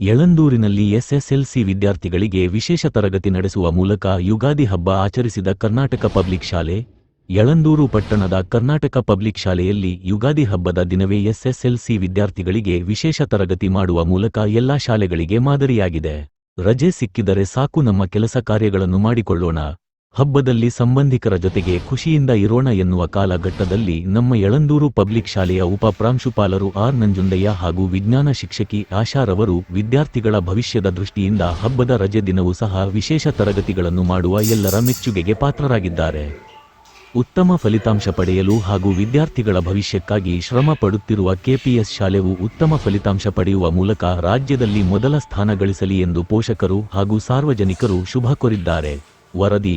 ಯಳಂದೂರಿನಲ್ಲಿ SSLC ವಿದ್ಯಾರ್ಥಿಗಳಿಗೆ ವಿಶೇಷ ತರಗತಿ ನಡೆಸುವ ಮೂಲಕ ಯುಗಾದಿ ಹಬ್ಬ ಆಚರಿಸಿದ ಕರ್ನಾಟಕ ಪಬ್ಲಿಕ್ ಶಾಲೆ ಯಳಂದೂರು ಪಟ್ಟಣದ ಕರ್ನಾಟಕ ಪಬ್ಲಿಕ್ ಶಾಲೆಯಲ್ಲಿ ಯುಗಾದಿ ಹಬ್ಬದ ದಿನವೇ ಎಸ್ಎಸ್ಎಲ್ಸಿ ವಿದ್ಯಾರ್ಥಿಗಳಿಗೆ ವಿಶೇಷ ತರಗತಿ ಮಾಡುವ ಮೂಲಕ ಎಲ್ಲಾ ಶಾಲೆಗಳಿಗೆ ಮಾದರಿಯಾಗಿದೆ. ರಜೆ ಸಿಕ್ಕಿದರೆ ಸಾಕು ನಮ್ಮ ಕೆಲಸ ಕಾರ್ಯಗಳನ್ನು ಮಾಡಿಕೊಳ್ಳೋಣ. ಹಬ್ಬದಲ್ಲಿ ಸಂಬಂಧಿಕರ ಜೊತೆಗೆ ಖುಷಿಯಿಂದ ಇರೋಣ ಎನ್ನುವ ಕಾಲಘಟ್ಟದಲ್ಲಿ ನಮ್ಮ ಯಳಂದೂರು ಪಬ್ಲಿಕ್ ಶಾಲೆಯ ಉಪ ಪ್ರಾಂಶುಪಾಲರು ಆರ್ ನಂಜುಂಡಯ್ಯ ಹಾಗೂ ವಿಜ್ಞಾನ ಶಿಕ್ಷಕಿ ಆಶಾರವರು ವಿದ್ಯಾರ್ಥಿಗಳ ಭವಿಷ್ಯದ ದೃಷ್ಟಿಯಿಂದ ಹಬ್ಬದ ರಜೆ ದಿನವೂ ಸಹ ವಿಶೇಷ ತರಗತಿಗಳನ್ನು ಮಾಡುವ ಎಲ್ಲರ ಮೆಚ್ಚುಗೆಗೆ ಪಾತ್ರರಾಗಿದ್ದಾರೆ. ಉತ್ತಮ ಫಲಿತಾಂಶ ಪಡೆಯಲು ಹಾಗೂ ವಿದ್ಯಾರ್ಥಿಗಳ ಭವಿಷ್ಯಕ್ಕಾಗಿ ಶ್ರಮ ಪಡುತ್ತಿರುವ ಕೆಪಿಎಸ್ ಶಾಲೆವು ಉತ್ತಮ ಫಲಿತಾಂಶ ಪಡೆಯುವ ಮೂಲಕ ರಾಜ್ಯದಲ್ಲಿ ಮೊದಲ ಸ್ಥಾನ ಗಳಿಸಲಿ ಎಂದು ಪೋಷಕರು ಹಾಗೂ ಸಾರ್ವಜನಿಕರು ಶುಭ ಕೋರಿದ್ದಾರೆ. ವರದಿ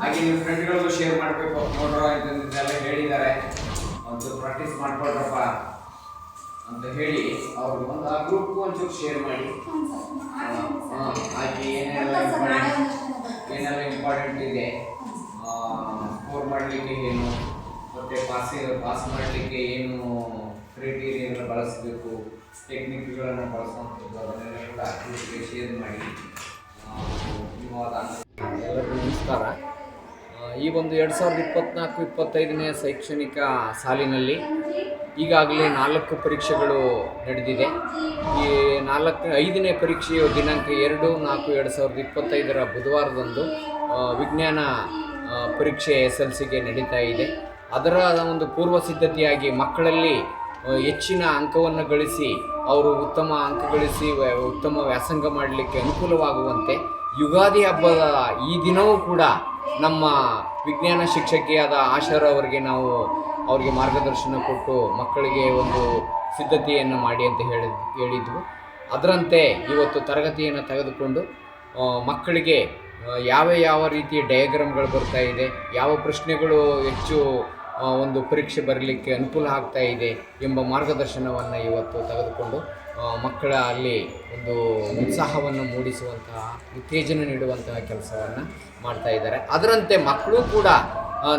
ಹಾಗೆ ನಿಮ್ಮ ಫ್ರೆಂಡ್ಗಳಿಗೂ ಶೇರ್ ಮಾಡಬೇಕು. ನೋಡ್ರೋ ಇದನ್ನೆಲ್ಲ ಹೇಳಿದ್ದಾರೆ. ಒಂದು ಪ್ರಾಕ್ಟೀಸ್ ಮಾಡ್ಕೊಳ್ರಪ್ಪ ಅಂತ ಹೇಳಿ ಅವ್ರಿಗೆ ಒಂದು ಆ ಗ್ರೂಪ್ಗೂ ಒಂಚೂರು ಶೇರ್ ಮಾಡಿ. ಹಾಗೆ ಏನೆಲ್ಲ ಇಂಪಾರ್ಟೆಂಟ್ ಏನೆಲ್ಲ ಇಂಪಾರ್ಟೆಂಟ್ ಇದೆ ಸ್ಕೋರ್ ಮಾಡಲಿಕ್ಕೆ ಏನು ಮತ್ತೆ ಪಾಸ್ ಪಾಸ್ ಮಾಡಲಿಕ್ಕೆ ಏನು ಕ್ರೈಟೀರಿಯನ್ನ ಬಳಸಬೇಕು ಟೆಕ್ನಿಕ್ಗಳನ್ನು ಬಳಸುವಂಥದ್ದು ಅದನ್ನೆಲ್ಲ ಕೂಡ ಗ್ರೂಪ್ಗೆ ಶೇರ್ ಮಾಡಿ. ಆ, ವಿವಾದ ಎಲ್ಲರಿಗೂ ನಮಸ್ಕಾರ. ಈ ಒಂದು ಎರಡು ಸಾವಿರದ ಇಪ್ಪತ್ನಾಲ್ಕು ಇಪ್ಪತ್ತೈದನೇ ಶೈಕ್ಷಣಿಕ ಸಾಲಿನಲ್ಲಿ ಈಗಾಗಲೇ ನಾಲ್ಕು ಪರೀಕ್ಷೆಗಳು ನಡೆದಿದೆ. ಈ ನಾಲ್ಕು, ಐದನೇ ಪರೀಕ್ಷೆಯು ದಿನಾಂಕ ಎರಡು, ನಾಲ್ಕು, ಎರಡು ಸಾವಿರದ ಇಪ್ಪತ್ತೈದರ ಬುಧವಾರದಂದು ವಿಜ್ಞಾನ ಪರೀಕ್ಷೆ ಎಸ್ ಎಲ್ ಸಿಗೆ ನಡೀತಾ ಇದೆ. ಅದರ ಒಂದು ಪೂರ್ವ ಸಿದ್ಧತೆಯಾಗಿ ಮಕ್ಕಳಲ್ಲಿ ಹೆಚ್ಚಿನ ಅಂಕವನ್ನು ಗಳಿಸಿ, ಅವರು ಉತ್ತಮ ಅಂಕ ಗಳಿಸಿ ಉತ್ತಮ ವ್ಯಾಸಂಗ ಮಾಡಲಿಕ್ಕೆ ಅನುಕೂಲವಾಗುವಂತೆ ಯುಗಾದಿ ಹಬ್ಬದ ಈ ದಿನವೂ ಕೂಡ ನಮ್ಮ ವಿಜ್ಞಾನ ಶಿಕ್ಷಕಿಯಾದ ಆಶಾರ ಅವರಿಗೆ ನಾವು ಅವರಿಗೆ ಮಾರ್ಗದರ್ಶನ ಕೊಟ್ಟು ಮಕ್ಕಳಿಗೆ ಒಂದು ಸಿದ್ಧತೆಯನ್ನು ಮಾಡಿ ಅಂತ ಹೇಳಿ, ಹೇಳಿದ್ವು. ಅದರಂತೆ ಇವತ್ತು ತರಗತಿಯನ್ನು ತೆಗೆದುಕೊಂಡು ಮಕ್ಕಳಿಗೆ ಯಾವ ಯಾವ ರೀತಿಯ ಡಯಾಗ್ರಾಮ್ಗಳು ಬರ್ತಾ ಇದೆ, ಯಾವ ಪ್ರಶ್ನೆಗಳು ಹೆಚ್ಚು ಒಂದು ಪರೀಕ್ಷೆ ಬರಲಿಕ್ಕೆ ಅನುಕೂಲ ಆಗ್ತಾ ಇದೆ ಎಂಬ ಮಾರ್ಗದರ್ಶನವನ್ನು ಇವತ್ತು ತೆಗೆದುಕೊಂಡು ಮಕ್ಕಳ ಅಲ್ಲಿ ಒಂದು ಉತ್ಸಾಹವನ್ನು ಮೂಡಿಸುವಂತಹ ಉತ್ತೇಜನ ನೀಡುವಂತಹ ಕೆಲಸವನ್ನು ಮಾಡ್ತಾ ಇದ್ದಾರೆ. ಅದರಂತೆ ಮಕ್ಕಳು ಕೂಡ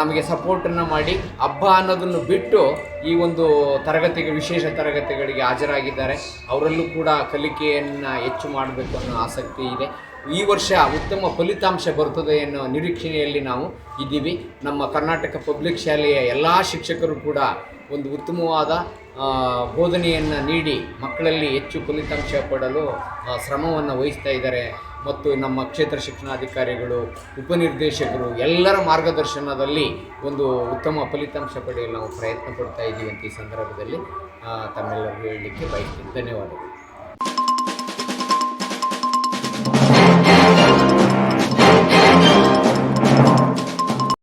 ನಮಗೆ ಸಪೋರ್ಟನ್ನು ಮಾಡಿ ಹಬ್ಬ ಅನ್ನೋದನ್ನು ಬಿಟ್ಟು ಈ ಒಂದು ತರಗತಿಗೆ, ವಿಶೇಷ ತರಗತಿಗಳಿಗೆ ಹಾಜರಾಗಿದ್ದಾರೆ. ಅವರಲ್ಲೂ ಕೂಡ ಕಲಿಕೆಯನ್ನು ಹೆಚ್ಚು ಮಾಡಬೇಕು ಅನ್ನೋ ಆಸಕ್ತಿ ಇದೆ. ಈ ವರ್ಷ ಉತ್ತಮ ಫಲಿತಾಂಶ ಬರ್ತದೆ ಅನ್ನೋ ನಿರೀಕ್ಷಣೆಯಲ್ಲಿ ನಾವು ಇದ್ದೀವಿ. ನಮ್ಮ ಕರ್ನಾಟಕ ಪಬ್ಲಿಕ್ ಶಾಲೆಯ ಎಲ್ಲ ಶಿಕ್ಷಕರು ಕೂಡ ಒಂದು ಉತ್ತಮವಾದ ಬೋಧನೆಯನ್ನು ನೀಡಿ ಮಕ್ಕಳಲ್ಲಿ ಹೆಚ್ಚು ಫಲಿತಾಂಶ ಪಡಲು ಶ್ರಮವನ್ನು ವಹಿಸ್ತಾ ಇದ್ದಾರೆ. ಮತ್ತು ನಮ್ಮ ಕ್ಷೇತ್ರ ಶಿಕ್ಷಣಾಧಿಕಾರಿಗಳು, ಉಪನಿರ್ದೇಶಕರು ಎಲ್ಲರ ಮಾರ್ಗದರ್ಶನದಲ್ಲಿ ಒಂದು ಉತ್ತಮ ಫಲಿತಾಂಶ ಪಡೆಯಲು ನಾವು ಪ್ರಯತ್ನ ಪಡ್ತಾ ಇದ್ದೀವಿ ಅಂತ ಈ ಸಂದರ್ಭದಲ್ಲಿ ತಮ್ಮೆಲ್ಲರಿಗೂ ಹೇಳಲಿಕ್ಕೆ ಬಯಸ್ತೀನಿ. ಧನ್ಯವಾದಗಳು.